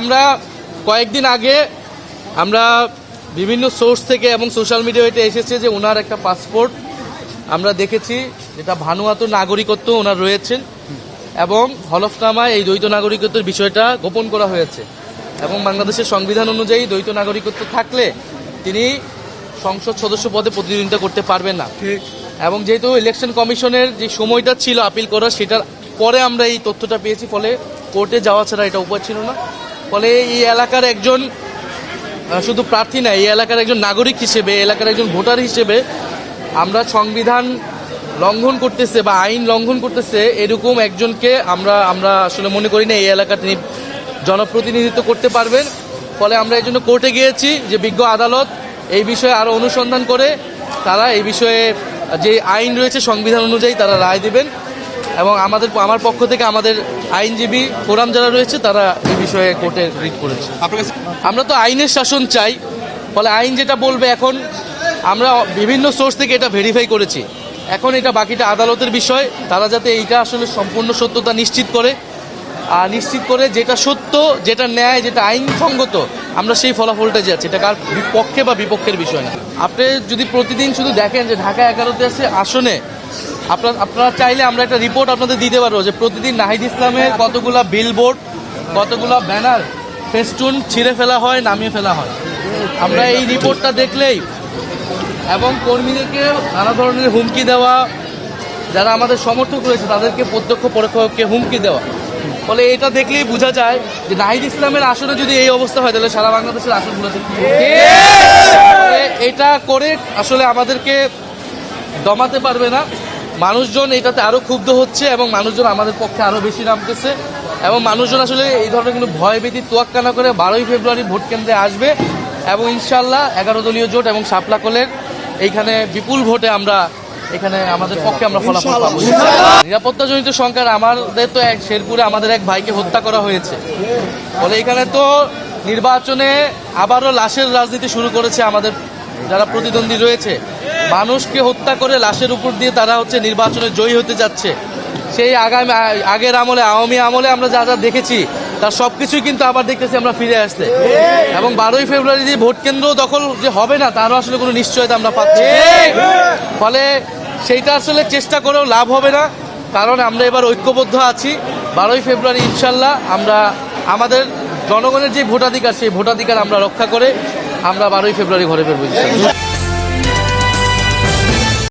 আমরা কয়েকদিন আগে আমরা বিভিন্ন সোর্স থেকে এবং সোশ্যাল মিডিয়া মিডিয়াতে এসেছে যে ওনার একটা পাসপোর্ট আমরা দেখেছি যেটা ভানুয়াত নাগরিকত্ব ওনার রয়েছেন এবং হলফনামায় এই দ্বৈত নাগরিকত্বের বিষয়টা গোপন করা হয়েছে এবং বাংলাদেশের সংবিধান অনুযায়ী দ্বৈত নাগরিকত্ব থাকলে তিনি সংসদ সদস্য পদে প্রতিদ্বন্দ্বিতা করতে পারবেন না। এবং যেহেতু ইলেকশন কমিশনের যে সময়টা ছিল আপিল করার সেটার পরে আমরা এই তথ্যটা পেয়েছি ফলে কোর্টে যাওয়া ছাড়া এটা উপায় ছিল না। ফলে এই এলাকার একজন শুধু প্রার্থী না, এই এলাকার একজন নাগরিক হিসেবে এলাকার একজন ভোটার হিসেবে আমরা সংবিধান লঙ্ঘন করতেছে বা আইন লঙ্ঘন করতেছে, এরকম একজনকে আমরা আমরা আসলে মনে করি না এই এলাকা তিনি জনপ্রতিনিধিত্ব করতে পারবেন। ফলে আমরা এই জন্য কোর্টে গিয়েছি যে বিজ্ঞ আদালত এই বিষয়ে আরও অনুসন্ধান করে, তারা এই বিষয়ে যে আইন রয়েছে সংবিধান অনুযায়ী তারা রায় দিবেন। এবং আমাদের আমার পক্ষ থেকে আমাদের আইনজীবী ফোরাম যারা রয়েছে তারা এই বিষয়ে কোর্টে রিট করেছে। আমরা তো আইনের শাসন চাই ফলে আইন যেটা বলবে এখন আমরা বিভিন্ন সোর্স থেকে এটা ভেরিফাই করেছি। এখন এটা বাকিটা আদালতের বিষয় তারা যাতে এইটা আসলে সম্পূর্ণ সত্যতা নিশ্চিত করে। আর নিশ্চিত করে যেটা সত্য যেটা ন্যায় যেটা আইনসঙ্গত আমরা সেই ফলাফলটা যাচ্ছি। এটা কার পক্ষে বা বিপক্ষের বিষয় না। আপনি যদি প্রতিদিন শুধু দেখেন যে ঢাকা এগারোতে আছে আসনে আপনার আপনারা চাইলে আমরা একটা রিপোর্ট আপনাদের দিতে পারব যে প্রতিদিন নাহিদ ইসলামের কতগুলা বিলবোর্ড কতগুলা ব্যানার ফেস্টুন ছিঁড়ে ফেলা হয় নামিয়ে ফেলা হয়। আমরা এই রিপোর্টটা দেখলেই এবং কর্মীদেরকে নানা ধরনের হুমকি দেওয়া যারা আমাদের সমর্থক রয়েছে তাদেরকে প্রত্যক্ষ পরোক্ষকে হুমকি দেওয়া। ফলে এটা দেখলেই বোঝা যায় যে নাহিদ ইসলামের আসনে যদি এই অবস্থা হয় তাহলে সারা বাংলাদেশের আসনগুলোতে এটা করে আসলে আমাদেরকে দমাতে পারবে না। মানুষজন এটাতে আরও ক্ষুব্ধ হচ্ছে এবং মানুষজন আমাদের পক্ষে আরও বেশি নামতেছে এবং মানুষজন আসলে এই ধরনের কিন্তু ভয় ভীতি তোয়াক্কা না করে বারোই ফেব্রুয়ারি ভোট কেন্দ্রে আসবে এবং ইনশাল্লাহ এগারো দলীয় জোট এবং সাপলাকলের এইখানে বিপুল ভোটে আমরা এখানে আমাদের পক্ষে আমরা ফলাফল পাবো। নিরাপত্তাজনিত সংখ্যার আমাদের তো এক শেরপুরে আমাদের এক ভাইকে হত্যা করা হয়েছে। ফলে এখানে তো নির্বাচনে আবারও লাশের রাজনীতি শুরু করেছে আমাদের যারা প্রতিদ্বন্দ্বী রয়েছে। মানুষকে হত্যা করে লাশের উপর দিয়ে তারা হচ্ছে নির্বাচনে জয়ী হতে যাচ্ছে। সেই আগামী, আগের আমলে, আওয়ামী আমলে আমরা যা যা দেখেছি, তার সব কিছুই কিন্তু আবার দেখতেছি আমরা ফিরে আসতে। এবং বারোই ফেব্রুয়ারি যে ভোট কেন্দ্র দখল যে হবে না, তারও আসলে কোনো নিশ্চয়তা আমরা পাচ্ছি ফলে সেইটা আসলে চেষ্টা করেও লাভ হবে না, কারণ আমরা এবার ঐক্যবদ্ধ আছি। বারোই ফেব্রুয়ারি ইনশাল্লাহ আমরা, আমাদের জনগণের যে ভোটাধিকার, সেই ভোটাধিকার আমরা রক্ষা করে আমরা বারোই ফেব্রুয়ারি ঘরে ফিরবো।